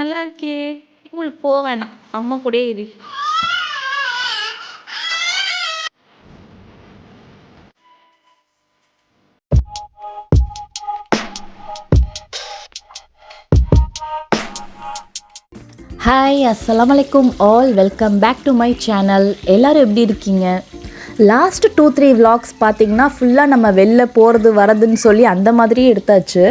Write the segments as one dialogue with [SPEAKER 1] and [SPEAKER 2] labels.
[SPEAKER 1] நல்லா இருக்கே ஸ்கூல் போவேன் வேணாம். அம்மா கூடயே இரு.
[SPEAKER 2] ஹாய் அஸ்லாம் வலைக்கும் all welcome back to my channel எல்லோரும் எப்படி இருக்கீங்க? லாஸ்ட் டூ த்ரீ விலாக்ஸ் பார்த்தீங்கன்னா ஃபுல்லாக நம்ம வெளில போகிறது வரதுன்னு சொல்லி அந்த மாதிரியே எடுத்தாச்சு.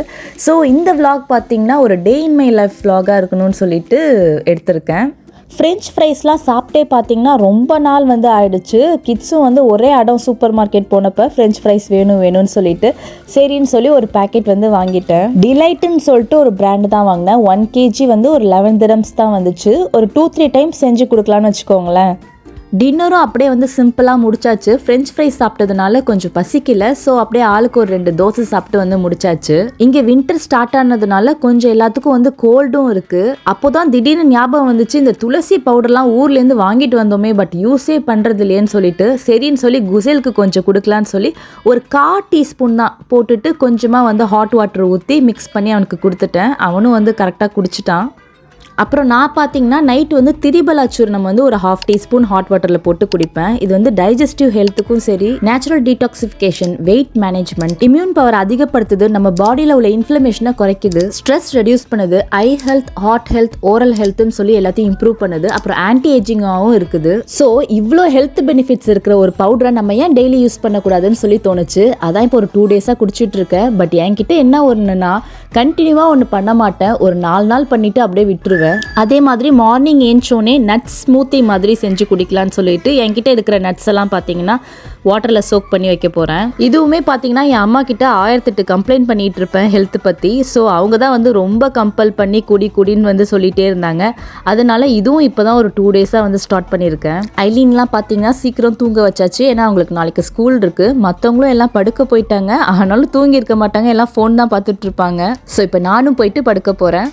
[SPEAKER 2] ஸோ இந்த விலாக் பார்த்தீங்கன்னா ஒரு டே இன் மை லைஃப் விலாகாக இருக்கணும்னு சொல்லிட்டு எடுத்திருக்கேன். ஃப்ரெஞ்ச் ஃப்ரைஸ்லாம் சாப்பிட்டே பார்த்தீங்கன்னா ரொம்ப நாள் வந்து ஆயிடுச்சு. கிட்ஸும் வந்து ஒரே அடம் சூப்பர் மார்க்கெட் போனப்போ ஃப்ரெஞ்ச் ஃப்ரைஸ் வேணும் வேணும்னு சொல்லிட்டு சரின்னு சொல்லி ஒரு பேக்கெட் வந்து வாங்கிட்டேன். டிலைட்டுன்னு சொல்லிட்டு ஒரு பிராண்டு தான் வாங்கினேன். ஒன் கேஜி வந்து ஒரு லெவன் திரம்ஸ் தான் வந்துச்சு. ஒரு டூ த்ரீ டைம்ஸ் செஞ்சு கொடுக்கலான்னு வச்சுக்கோங்களேன். டின்னரும் அப்படியே வந்து சிம்பிளாக முடிச்சாச்சு. ஃப்ரெஞ்ச் ஃப்ரைஸ் சாப்பிட்டதுனால கொஞ்சம் பசிக்கல. ஸோ அப்படியே ஆளுக்கு ஒரு ரெண்டு தோசை சாப்பிட்டு வந்து முடிச்சாச்சு. இங்கே வின்டர் ஸ்டார்ட் ஆனதுனால கொஞ்சம் எல்லாத்துக்கும் வந்து கோல்டும் இருக்கு. அப்போதான் திடீர்னு ஞாபகம் வந்துச்சு இந்த துளசி பவுடர்லாம் ஊர்லேருந்து வாங்கிட்டு வந்தோமே பட் யூஸே பண்ணுறது இல்லையேன்னு சொல்லிட்டு சரின்னு சொல்லி குசேலுக்கு கொஞ்சம் கொடுக்கலான்னு சொல்லி ஒரு கா டீஸ்பூன் தான் போட்டுட்டு கொஞ்சமாக வந்து ஹாட் வாட்டர் ஊற்றி மிக்ஸ் பண்ணி அவனுக்கு கொடுத்துட்டேன். அவனும் வந்து கரெக்டாக குடிச்சிட்டான். அப்புறம் நான் பார்த்தீங்கன்னா நைட் வந்து திரிபலா சூர்ணம் வந்து ஒரு ஹாஃப் டீஸ்பூன் ஹாட் வாட்டரில் போட்டு குடிப்பேன். இது வந்து டைஜஸ்டிவ் ஹெல்த்துக்கும் சரி natural detoxification weight management immune power அதிகப்படுத்துது நம்ம பாடியில் உள்ள இன்ஃப்ளமேஷனை குறைக்குது ஸ்ட்ரெஸ் ரெடியூஸ் பண்ணுது eye health heart health oral ஹெல்த்னு சொல்லி எல்லாத்தையும் இம்ப்ரூவ் பண்ணுது அப்புறம் ஆன்டி ஏஜிங்காகவும் இருக்குது. ஸோ இவ்வளோ ஹெல்த் பெனிஃபிட்ஸ் இருக்கிற ஒரு பவுடரை நம்ம ஏன் டெய்லி யூஸ் பண்ணக்கூடாதுன்னு சொல்லி தோணுச்சு. அதான் இப்போ ஒரு டூ டேஸாக குடிச்சிட்டு இருக்கேன். பட் என்கிட்ட என்ன ஒன்றுனா கண்டினியூவாக ஒன்று பண்ண மாட்டேன். ஒரு நாலு நாள் பண்ணிவிட்டு அப்படியே விட்டுருவேன். அதே மாதிரி மார்னிங் ஏஞ்சோனே நட்ஸ் ஸ்மூத்தி மாதிரி செஞ்சு குடிக்கலாம்னு சொல்லிட்டு என்கிட்ட இருக்கிற நட்ஸ் எல்லாம் பார்த்தீங்கன்னா வாட்டரில் சோக் பண்ணி வைக்க போகிறேன் இதுவுமே பார்த்தீங்கன்னா என் அம்மா கிட்ட ஆயிரத்தெட்டு கம்ப்ளைண்ட் பண்ணிட்டு இருப்பேன் ஹெல்த் பற்றி ஸோ அவங்க தான் வந்து ரொம்ப கம்பல் பண்ணி குடி குடின்னு வந்து சொல்லிகிட்டே இருந்தாங்க. அதனால இதுவும் இப்போ தான் ஒரு டூ டேஸாக வந்து ஸ்டார்ட் பண்ணியிருக்கேன். ஐலீன்லாம் பார்த்தீங்கன்னா சீக்கிரம் தூங்க வச்சாச்சு. ஏன்னா அவங்களுக்கு நாளைக்கு ஸ்கூல் இருக்குது மற்றவங்களும் எல்லாம் படுக்க போயிட்டாங்க. ஆனாலும் தூங்கி இருக்க மாட்டாங்க. எல்லாம் ஃபோன் தான் பார்த்துட்ருப்பாங்க ஸோ இப்போ நானும் போயிட்டு படுக்க போகிறேன்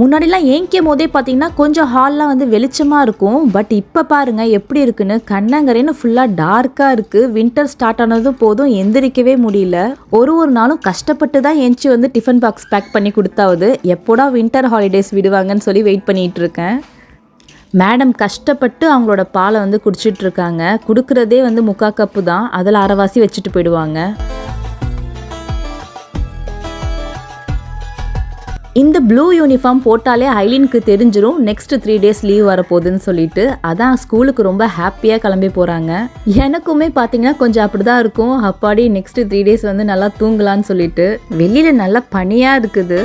[SPEAKER 2] முன்னாடிலாம் ஏங்கிக்கும் போதே பார்த்தீங்கன்னா கொஞ்சம் ஹால்லாம் வந்து வெளிச்சமாக இருக்கும். பட் இப்போ பாருங்கள் எப்படி இருக்குன்னு? கண்ணங்கரைன்னு ஃபுல்லாக டார்க்காக இருக்குது வின்டர் ஸ்டார்ட் ஆனதும் போதும் எந்திரிக்கவே முடியல. ஒரு ஒரு நாளும் கஷ்டப்பட்டு தான் எந்திச்சு வந்து டிஃபன் பாக்ஸ் பேக் பண்ணி கொடுத்தாவது. எப்போடா வின்டர் ஹாலிடேஸ் விடுவாங்கன்னு சொல்லி வெயிட் பண்ணிகிட்டு இருக்கேன். மேடம் கஷ்டப்பட்டு அவங்களோட பாலை வந்து குடிச்சிட்டு இருக்காங்க. கொடுக்குறதே வந்து முக்கா கப்பு தான். அதில் அரைவாசி வச்சுட்டு போயிடுவாங்க. இந்த ப்ளூ யூனிஃபார்ம் போட்டாலே ஐலினுக்கு தெரிஞ்சிடும் நெக்ஸ்ட் த்ரீ டேஸ் லீவ் வரப்போகுதுன்னு சொல்லிட்டு அதான் ஸ்கூலுக்கு ரொம்ப ஹாப்பியாக கிளம்பி போகிறாங்க எனக்குமே பார்த்தீங்கன்னா கொஞ்சம் அப்படி தான் இருக்கும். அப்பாடி நெக்ஸ்ட் த்ரீ டேஸ் வந்து நல்லா தூங்கலான்னு சொல்லிட்டு. வெளியில் நல்லா பனியாக இருக்குது.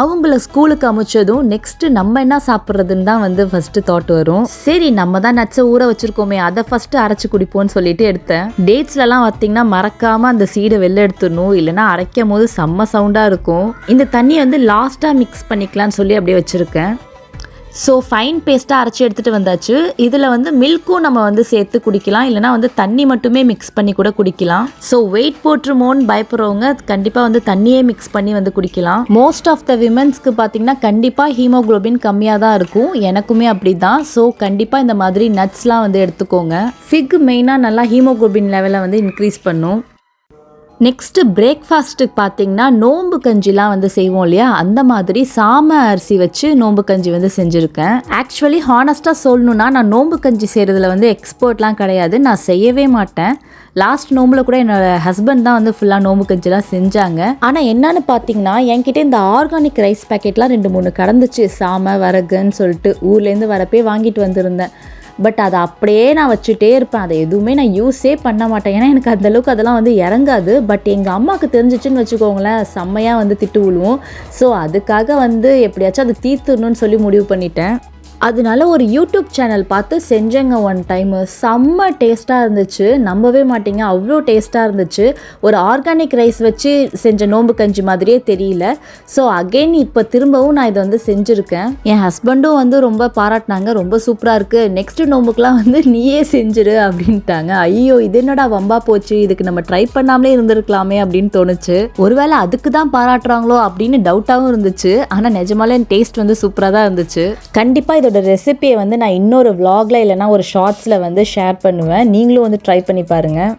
[SPEAKER 2] அவங்கள ஸ்கூலுக்கு அமைச்சதும் நெக்ஸ்ட் நம்ம என்ன சாப்பிட்றதுன்னு தான் வந்து ஃபர்ஸ்ட் தாட் வரும். சரி நம்ம தான் நட்ஸை ஊற வச்சிருக்கோமே அதை ஃபர்ஸ்ட் அரைச்சு குடிப்போம்னு சொல்லிட்டு எடுத்தேன். டேட்ஸ்லலாம் பார்த்தீங்கன்னா மறக்காம அந்த சீடை வெளில எடுத்துடணும் இல்லைன்னா அரைக்கும் போது செம்ம சவுண்டாக இருக்கும். இந்த தண்ணியை வந்து லாஸ்ட்டாக மிக்ஸ் பண்ணிக்கலாம்னு சொல்லி அப்படியே வச்சுருக்கேன். ஸோ ஃபைன் பேஸ்ட்டாக அரைச்சி எடுத்துகிட்டு வந்தாச்சு. இதில் வந்து மில்க்கும் நம்ம வந்து சேர்த்து குடிக்கலாம். இல்லைனா வந்து தண்ணி மட்டுமே மிக்ஸ் பண்ணி கூட குடிக்கலாம். ஸோ வெயிட் போட்டுருமோன்னு பயப்படுறவங்க கண்டிப்பாக வந்து தண்ணியே மிக்ஸ் பண்ணி வந்து குடிக்கலாம். மோஸ்ட் ஆஃப் த விமன்ஸ்க்கு பார்த்தீங்கன்னா கண்டிப்பாக ஹீமோகுளோபின் கம்மியாக தான் இருக்கும். எனக்குமே அப்படி தான் ஸோ கண்டிப்பாக இந்த மாதிரி நட்ஸ்லாம் வந்து எடுத்துக்கோங்க. ஃபிக் மெயினாக நல்லா ஹீமோகுளோபின் லெவலை வந்து இன்க்ரீஸ் பண்ணும். நெக்ஸ்ட்டு பிரேக்ஃபாஸ்ட்டுக்கு பார்த்தீங்கன்னா நோம்பு கஞ்சிலாம் வந்து செய்வோம் இல்லையா? அந்த மாதிரி சாம அரிசி வச்சு நோம்பு கஞ்சி வந்து செஞ்சுருக்கேன். ஆக்சுவலி ஹானஸ்ட்டாக சொல்லணுன்னா நான் நோம்பு கஞ்சி செய்கிறதுல வந்து எக்ஸ்பர்ட்லாம் கிடையாது. நான் செய்யவே மாட்டேன். லாஸ்ட் நோம்பில் கூட என்னோடய ஹஸ்பண்ட் தான் வந்து ஃபுல்லாக நோம்பு கஞ்சிலாம் செஞ்சாங்க. ஆனால் என்னன்னு பார்த்தீங்கன்னா என்கிட்ட இந்த ஆர்கானிக் ரைஸ் பேக்கெட்லாம் ரெண்டு மூணு கடந்துச்சு. சாம வரகுன்னு சொல்லிட்டு ஊர்லேருந்து வரப்பே வாங்கிட்டு வந்திருந்தேன். பட் அதை அப்படியே நான் வச்சுட்டே இருப்பேன். அதை எதுவுமே நான் யூஸே பண்ண மாட்டேன். ஏன்னா எனக்கு அந்தளவுக்கு அதெல்லாம் வந்து இறங்காது. பட் எங்கள் அம்மாவுக்கு தெரிஞ்சிச்சுன்னு வச்சுக்கோங்களேன் செம்மையாக வந்து திட்டு விழுவோம். ஸோ அதுக்காக வந்து எப்படியாச்சும் அதை தீர்த்துடணும்னு சொல்லி முடிவு பண்ணிட்டேன். அதனால ஒரு யூடியூப் சேனல் பார்த்து செஞ்சேங்க ஒன் டைமு செம்ம டேஸ்ட்டாக இருந்துச்சு. நம்பவே மாட்டீங்க. அவ்வளோ டேஸ்ட்டாக இருந்துச்சு. ஒரு ஆர்கானிக் ரைஸ் வச்சு செஞ்ச நோம்பு கஞ்சி மாதிரியே தெரியல. ஸோ அகெயின் இப்போ திரும்பவும் நான் இதை வந்து செஞ்சுருக்கேன். என் ஹஸ்பண்டும் வந்து ரொம்ப பாராட்டினாங்க. ரொம்ப சூப்பராக இருக்குது நெக்ஸ்ட்டு நோம்புக்கெலாம் வந்து நீயே செஞ்சிரு அப்படின்ட்டாங்க. ஐயோ இது என்னடா வம்பா போச்சு? இதுக்கு நம்ம ட்ரை பண்ணாமலே இருந்திருக்கலாமே அப்படின்னு தோணுச்சு. ஒருவேளை அதுக்கு தான் பாராட்டுறாங்களோ அப்படின்னு டவுட்டாகவும் இருந்துச்சு. ஆனால் நிஜமாலே டேஸ்ட் வந்து சூப்பராக தான் இருந்துச்சு. கண்டிப்பாக இதோட ரெசிபியை வந்து நான் இன்னொரு vlogல இல்லைனா ஒரு ஷார்ட்ஸில் வந்து ஷேர் பண்ணுவேன். நீங்களும் வந்து ட்ரை பண்ணி பாருங்கள்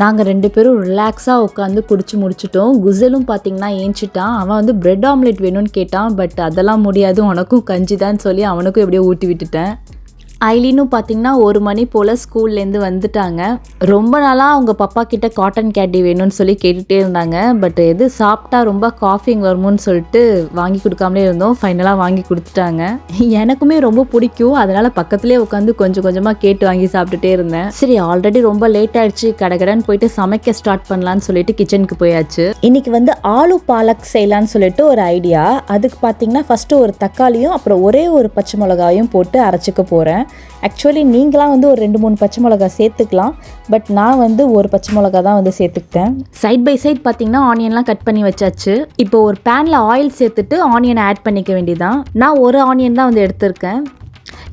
[SPEAKER 2] நாங்கள் ரெண்டு பேரும் ரிலாக்ஸாக உட்காந்து குடிச்சு முடிச்சிட்டோம். குசலும் பார்த்திங்கன்னா ஏஞ்சிட்டான். அவன் வந்து பிரெட் ஆம்லெட் வேணும்னு கேட்டான். பட் அதெல்லாம் முடியாது. உனக்கும் கஞ்சி தான் சொல்லி அவனுக்கும் எப்படியோ ஊட்டி விட்டுட்டேன். ஐலினும் பார்த்தீங்கன்னா ஒரு மணி போல் ஸ்கூல்லேருந்து வந்துட்டாங்க. ரொம்ப நாளாக அவங்க பப்பா கிட்ட காட்டன் கேண்டி வேணும்னு சொல்லி கேட்டுகிட்டே இருந்தாங்க. பட் எது சாப்பிட்டா ரொம்ப காஃபிங் வருமோன்னு சொல்லிட்டு வாங்கி கொடுக்காமலே இருந்தோம். ஃபைனலாக வாங்கி கொடுத்துட்டாங்க. எனக்குமே ரொம்ப பிடிக்கும். அதனால் பக்கத்துலேயே உட்காந்து கொஞ்சம் கொஞ்சமாக கேட்டு வாங்கி சாப்பிட்டுட்டே இருந்தேன். சரி ஆல்ரெடி ரொம்ப லேட் ஆயிடுச்சு. கடகடன்னு போயிட்டு சமைக்க ஸ்டார்ட் பண்ணலான்னு சொல்லிட்டு கிச்சனுக்கு போயாச்சு. இன்னைக்கு வந்து ஆலு பாலக் செய்யலான்னு சொல்லிட்டு ஒரு ஐடியா அதுக்கு பார்த்தீங்கன்னா ஃபஸ்ட்டு ஒரு தக்காளியும் அப்புறம் ஒரே ஒரு பச்சை மிளகாயும் போட்டு அரைச்சிக்க போகிறேன் ஆக்சுவலி நீங்களாம் வந்து ஒரு ரெண்டு மூணு பச்சை மிளகா சேர்த்துக்கலாம். பட் நான் வந்து ஒரு பச்சை மிளகா தான் வந்து சேர்த்துக்கிட்டேன். சைட் பை சைட் பார்த்தீங்கன்னா ஆனியன்லாம் கட் பண்ணி வச்சாச்சு. இப்போ ஒரு பேனில் ஆயில் சேர்த்துட்டு ஆனியனை ஆட் பண்ணிக்க வேண்டியதான் நான் ஒரு ஆனியன் தான் வந்து எடுத்திருக்கேன்.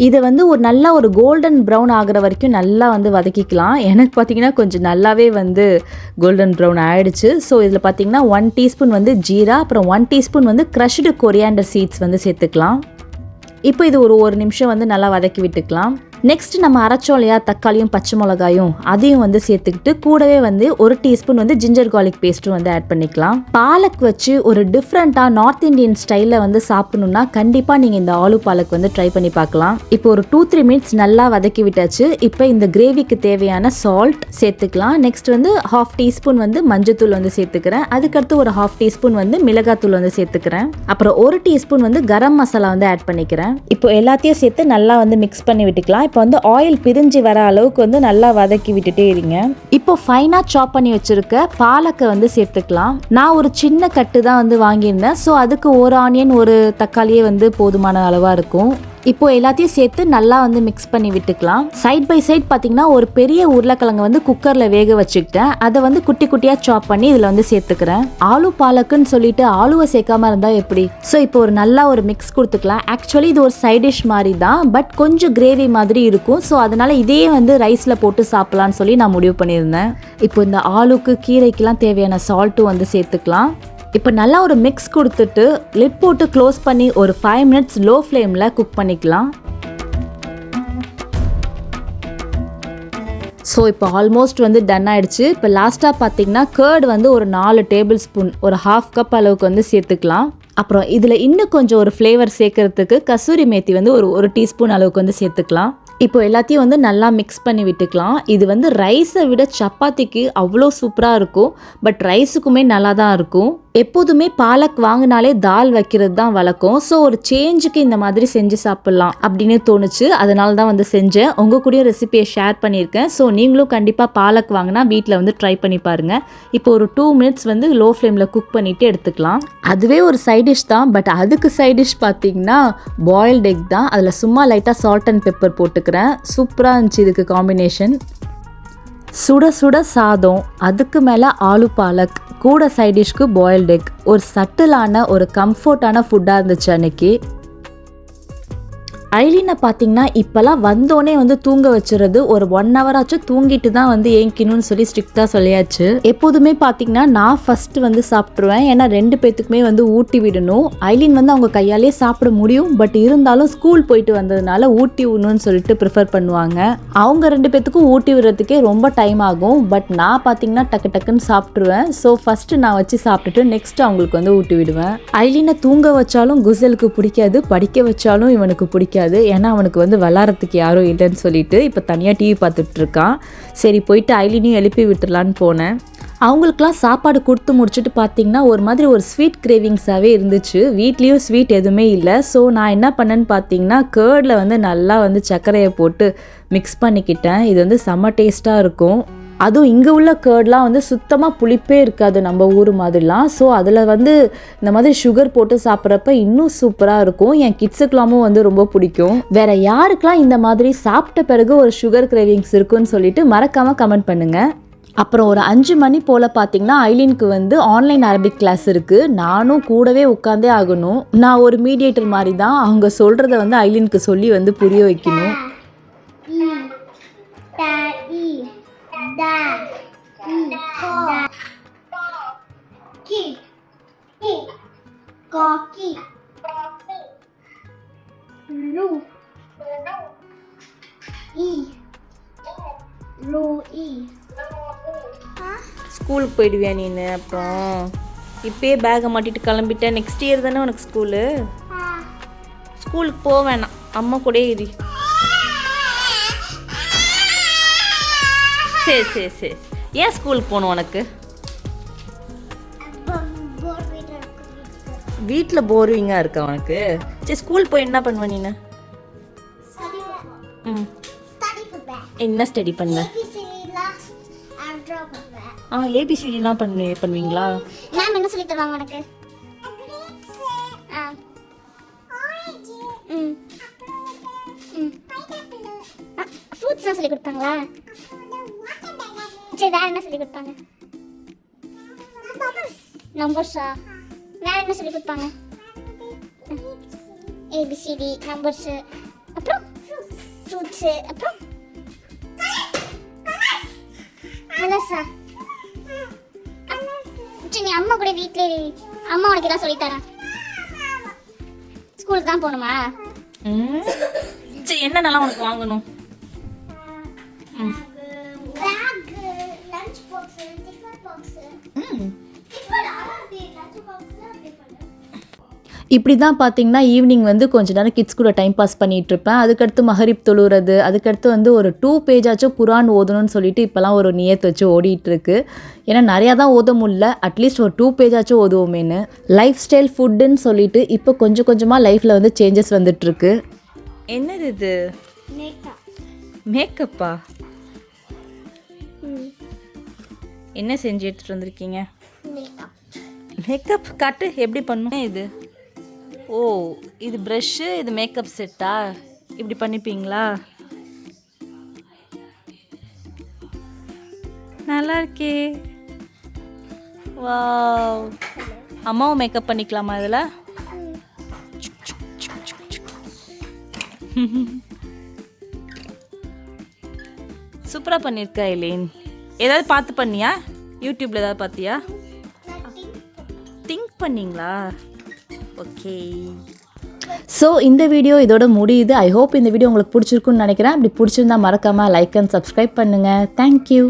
[SPEAKER 2] இதை வந்து ஒரு நல்லா ஒரு கோல்டன் ப்ரௌன் ஆகிற வரைக்கும் நல்லா வந்து வதக்கிக்கலாம். எனக்கு பார்த்தீங்கன்னா கொஞ்சம் நல்லாவே வந்து கோல்டன் ப்ரௌன் ஆகிடுச்சு ஸோ இதில் பார்த்தீங்கன்னா ஒன் டீஸ்பூன் வந்து ஜீரா அப்புறம் ஒன் டீஸ்பூன் வந்து க்ரஷ்டு கொரியாண்டர் சீட்ஸ் வந்து சேர்த்துக்கலாம். இப்போ இது ஒரு ஒரு நிமிஷம் வந்து நல்லா வதக்கி விட்டுக்கலாம். நெக்ஸ்ட் நம்ம அரைச்சோம் இல்லையா? தக்காளியும் பச்சை மிளகாயும் அதையும் வந்து சேர்த்துக்கிட்டு கூடவே வந்து ஒரு டீஸ்பூன் வந்து ஜிஞ்சர் கார்லிக் பேஸ்ட்டும் வந்து ஆட் பண்ணிக்கலாம். பாலக் வச்சு ஒரு டிஃப்ரெண்ட்டாக நார்த் இந்தியன் ஸ்டைலில் வந்து சாப்பிடணும்னா கண்டிப்பாக நீங்கள் இந்த ஆலு பாலக் வந்து ட்ரை பண்ணி பார்க்கலாம். இப்போ ஒரு டூ த்ரீ மினிட்ஸ் நல்லா வதக்கி விட்டாச்சு. இப்போ இந்த கிரேவிக்கு தேவையான சால்ட் சேர்த்துக்கலாம். நெக்ஸ்ட் வந்து ஹாஃப் டீஸ்பூன் வந்து மஞ்சத்தூள் வந்து சேர்த்துக்கிறேன். அதுக்கடுத்து ஒரு ஹாஃப் டீஸ்பூன் வந்து மிளகாத்தூள் வந்து சேர்த்துக்கிறேன். அப்புறம் ஒரு டீஸ்பூன் வந்து கரம் மசாலா வந்து ஆட் பண்ணிக்கிறேன். இப்போ எல்லாத்தையும் சேர்த்து நல்லா வந்து மிக்ஸ் பண்ணி விட்டுக்கலாம். இப்போ இப்போ வந்து ஆயில் பிரிஞ்சு வர அளவுக்கு வந்து நல்லா வதக்கி விட்டுட்டே இருங்க. இப்போ ஃபைனாக சாப் பண்ணி வச்சுருக்க பாலக்கை வந்து சேர்த்துக்கலாம். நான் ஒரு சின்ன கட்டு தான் வந்து வாங்கியிருந்தேன். ஸோ அதுக்கு ஒரு ஆனியன் ஒரு தக்காளியே வந்து போதுமான அளவாக இருக்கும். இப்போ எல்லாத்தையும் சேர்த்து நல்லா வந்து மிக்ஸ் பண்ணி விட்டுக்கலாம். சைட் பை சைட் பார்த்தீங்கன்னா ஒரு பெரிய உருளைக்கிழங்கு வந்து குக்கரில் வேக வச்சுக்கிட்டேன். அதை வந்து குட்டி குட்டியாக சாப் பண்ணி இதில் வந்து சேர்த்துக்கிறேன். ஆலு பாலக்குன்னு சொல்லிட்டு ஆலுவை சேர்க்காம இருந்தால் எப்படி? ஸோ இப்போ ஒரு நல்லா ஒரு மிக்ஸ் கொடுத்துக்கலாம். ஆக்சுவலி இது ஒரு சைட் டிஷ் மாதிரி தான் பட் கொஞ்சம் கிரேவி மாதிரி இருக்கும். ஸோ அதனால இதே வந்து ரைஸில் போட்டு சாப்பிட்லான்னு சொல்லி நான் முடிவு பண்ணியிருந்தேன். இப்போ இந்த ஆளுக்கு கீரைக்கெலாம் தேவையான சால்ட்டும் வந்து சேர்த்துக்கலாம். இப்போ நல்லா ஒரு மிக்ஸ் கொடுத்துட்டு லிட் போட்டு க்ளோஸ் பண்ணி ஒரு ஃபைவ் மினிட்ஸ் லோ ஃப்ளேமில் குக் பண்ணிக்கலாம். ஸோ இப்போ ஆல்மோஸ்ட் வந்து டன் ஆகிடுச்சு இப்போ லாஸ்ட்டாக பார்த்தீங்கன்னா கேர்டு வந்து ஒரு நாலு டேபிள் ஸ்பூன் ஒரு ஹாஃப் கப் அளவுக்கு வந்து சேர்த்துக்கலாம். அப்புறம் இதில் இன்னும் கொஞ்சம் ஒரு ஃப்ளேவர் சேர்க்கறதுக்கு கசூரி மேத்தி வந்து ஒரு ஒரு டீஸ்பூன் அளவுக்கு வந்து சேர்த்துக்கலாம். இப்போ எல்லாத்தையும் வந்து நல்லா மிக்ஸ் பண்ணி விட்டுக்கலாம். இது வந்து ரைஸை விட சப்பாத்திக்கு அவ்வளோ சூப்பராக இருக்கும். பட் ரைஸுக்குமே நல்லா தான் இருக்கும். எப்போதுமே பாலக் வாங்கினாலே தால் வைக்கிறது தான் வழக்கம். ஸோ ஒரு சேஞ்சுக்கு இந்த மாதிரி செஞ்சு சாப்பிட்லாம் அப்படின்னு தோணுச்சு. அதனால தான் வந்து செஞ்சேன். உங்கள் கூடயும் ரெசிபியை ஷேர் பண்ணியிருக்கேன். ஸோ நீங்களும் கண்டிப்பாக பாலக் வாங்கினா வீட்டில் வந்து ட்ரை பண்ணி பாருங்கள் இப்போ ஒரு டூ மினிட்ஸ் வந்து லோ ஃப்ளேமில் குக் பண்ணிவிட்டு எடுத்துக்கலாம். அதுவே ஒரு சைட் டிஷ் தான். பட் அதுக்கு சைட் டிஷ் பார்த்தீங்கன்னா பாயில்டு எக் தான். அதில் சும்மா லைட்டாக சால்ட் அண்ட் பெப்பர் போட்டுக்கிறேன். சூப்பராக இருந்துச்சு இதுக்கு காம்பினேஷன் சுட சுட சாதம் அதுக்கு மேலே ஆலு பாலக் கூட சைடிஷ்க்கு பாயில்டு எக் ஒரு சட்டிலான ஒரு கம்ஃபர்டான ஃபுட்டாக இருந்துச்சு அன்னைக்கு. ஐலினை பார்த்தீங்கன்னா இப்போல்லாம் வந்தோடனே வந்து தூங்க வச்சுறது ஒரு ஒன் ஹவராச்சும் தூங்கிட்டு தான் வந்து ஏங்கிக்கணும்னு சொல்லி ஸ்ட்ரிக்டாக சொல்லியாச்சு. எப்போதுமே பார்த்தீங்கன்னா நான் ஃபஸ்ட்டு வந்து சாப்பிட்ருவேன் ஏன்னா ரெண்டு பேத்துக்குமே வந்து ஊட்டி விடணும். ஐலின் வந்து அவங்க கையாலே சாப்பிட முடியும். பட் இருந்தாலும் ஸ்கூல் போயிட்டு வந்ததுனால ஊட்டி விடணும்னு சொல்லிட்டு ப்ரிஃபர் பண்ணுவாங்க. அவங்க ரெண்டு பேத்துக்கும் ஊட்டி விடுறதுக்கே ரொம்ப டைம் ஆகும். பட் நான் பார்த்தீங்கன்னா டக்கு டக்குன்னு சாப்பிட்ருவேன் ஸோ ஃபஸ்ட்டு நான் வச்சு சாப்பிட்டுட்டு நெக்ஸ்ட் அவங்களுக்கு வந்து ஊட்டி விடுவேன். ஐலினை தூங்க வச்சாலும் குசலுக்கு பிடிக்காது. படிக்க வச்சாலும் இவனுக்கு பிடிக்காது. ஏன்னா அவனுக்கு வந்து விளாட்றதுக்கு யாரும் இல்லைன்னு சொல்லிட்டு இப்போ தனியாக டிவி பார்த்துட்டு இருக்கான். சரி போயிட்டு ஐலினையும் எழுப்பி விட்டுடலான்னு போனேன். அவங்களுக்குலாம் சாப்பாடு கொடுத்து முடிச்சுட்டு பார்த்தீங்கன்னா ஒரு மாதிரி ஒரு ஸ்வீட் கிரேவிங்ஸாகவே இருந்துச்சு. வீட்லேயும் ஸ்வீட் எதுவுமே இல்லை. ஸோ நான் என்ன பண்ணேன்னு பார்த்தீங்கன்னா கேர்டில் வந்து நல்லா வந்து சர்க்கரையை போட்டு மிக்ஸ் பண்ணிக்கிட்டேன். இது வந்து செம்ம டேஸ்ட்டாக இருக்கும். அதுவும் இங்கே உள்ள கேர்ட்லாம் வந்து சுத்தமாக புளிப்பே இருக்காது நம்ம ஊர் மாதிரிலாம். ஸோ அதில் வந்து இந்த மாதிரி சுகர் போட்டு சாப்பிட்றப்ப இன்னும் சூப்பராக இருக்கும். என் கிட்ஸுக்கெல்லாமும் வந்து ரொம்ப பிடிக்கும். வேற யாருக்கெல்லாம் இந்த மாதிரி சாப்பிட்ட பிறகு ஒரு சுகர் கிரேவிங்ஸ் இருக்குன்னு சொல்லிட்டு மறக்காமல் கமெண்ட் பண்ணுங்கள் அப்புறம் ஒரு அஞ்சு மணி போல் பார்த்தீங்கன்னா ஐலினுக்கு வந்து ஆன்லைன் அரபிக் கிளாஸ் இருக்குது நானும் கூடவே உட்காந்தே ஆகணும். நான் ஒரு மீடியேட்டர் மாதிரி தான் அவங்க சொல்கிறத வந்து ஐலினுக்கு சொல்லி வந்து புரிய வைக்கணும்.
[SPEAKER 1] ஸ்கூலுக்கு போயிடுவியா நீனு? அப்புறம் இப்பயே பேக்கை மாட்டிட்டு கிளம்பிட்ட நெக்ஸ்ட் இயர் தானே உனக்கு ஸ்கூலு. ஸ்கூலுக்கு போக வேணாம். அம்மா கூடயே இரு. சரி சரி சரி. ஏன் ஸ்கூலுக்கு போகணும் உனக்கு?
[SPEAKER 3] வீட்டில்
[SPEAKER 1] போர்விங்காக இருக்கா உனக்கு? சரி ஸ்கூல் போய் என்ன பண்ணுவ நீனு?
[SPEAKER 3] ஸ்டடி
[SPEAKER 1] ம்.
[SPEAKER 3] பண்ணுவேன்
[SPEAKER 1] என்ன ஸ்டடி
[SPEAKER 3] பண்ணுவேன்
[SPEAKER 1] ஆ ஏபிசிடிலாம் பண்ணு பண்ணுவீங்களா?
[SPEAKER 3] மேம் என்ன சொல்லி தருவாங்க உனக்கு? ஆ. ம். ம். ஃப்ரூட்ஸ்லாம் சொல்லி கொடுப்பாங்களா? சரி வேற என்ன சொல்லி கொடுப்பாங்க? நம்பர்ஸா வேற என்ன சொல்லி கொடுப்பாங்க? ஏபிசிடி நம்பர்ஸு அப்புறம்? ஃப்ரூட்ஸு அப்புறம்? கலர்ஸா சரி நீ அம்மா கூட வீட்டிலே அம்மா உனக்கு எல்லாம் சொல்லித்தரேன். ஸ்கூலுக்கு தான் போகணுமா?
[SPEAKER 1] சரி என்னென்னலாம் உனக்கு வாங்கணும்?
[SPEAKER 2] இப்படி தான் பார்த்தீங்கன்னா ஈவினிங் வந்து கொஞ்ச நேரம் கிட்ஸ் கூட டைம் பாஸ் பண்ணிட்டு இருப்பேன் அதுக்கடுத்து மஹரிப் தொழுறது அதுக்கடுத்து வந்து ஒரு டூ பேஜாச்சும் குரான் ஓதணும்னு சொல்லிட்டு இப்போலாம் ஒரு நியத் வச்சு ஓடிட்டு இருக்கு ஏன்னா நிறையா தான் ஓத முடியல அட்லீஸ்ட் ஒரு டூ பேஜாச்சும் ஓதுவோமேன்னு. லைஃப் ஸ்டைல் ஃபுட்டுன்னு சொல்லிட்டு இப்போ கொஞ்சம் கொஞ்சமாக லைஃப்பில் வந்து சேஞ்சஸ் வந்துட்டுருக்கு.
[SPEAKER 1] என்னது இது?
[SPEAKER 3] மேக்கப்
[SPEAKER 1] மேக்கப்பா என்ன செஞ்சு எடுத்துட்டு வந்திருக்கீங்க
[SPEAKER 3] மேக்கப்
[SPEAKER 1] மேக்கப் காட்டு எப்படி பண்ணும்? இது? ஓ இது ப்ரஷ்ஷு இது மேக்கப் செட்டா இப்படி பண்ணிப்பீங்களா? நல்லா இருக்கே. வாவ். அம்மாவும் மேக்கப் பண்ணிக்கலாமா இதில்? சூப்பராக பண்ணியிருக்கா இலேன் ஏதாவது பார்த்து பண்ணியா? யூடியூப்பில் ஏதாவது பார்த்தியா? திங்க் பண்ணீங்களா? ஓகே
[SPEAKER 2] ஸோ இந்த வீடியோ இதோட முடியுது. ஐ ஹோப் இந்த வீடியோ உங்களுக்கு பிடிச்சிருக்குன்னு நினைக்கிறேன். அப்படி பிடிச்சிருந்தா மறக்காமல் லைக் அண்ட் சப்ஸ்கிரைப் பண்ணுங்கள் தேங்க்யூ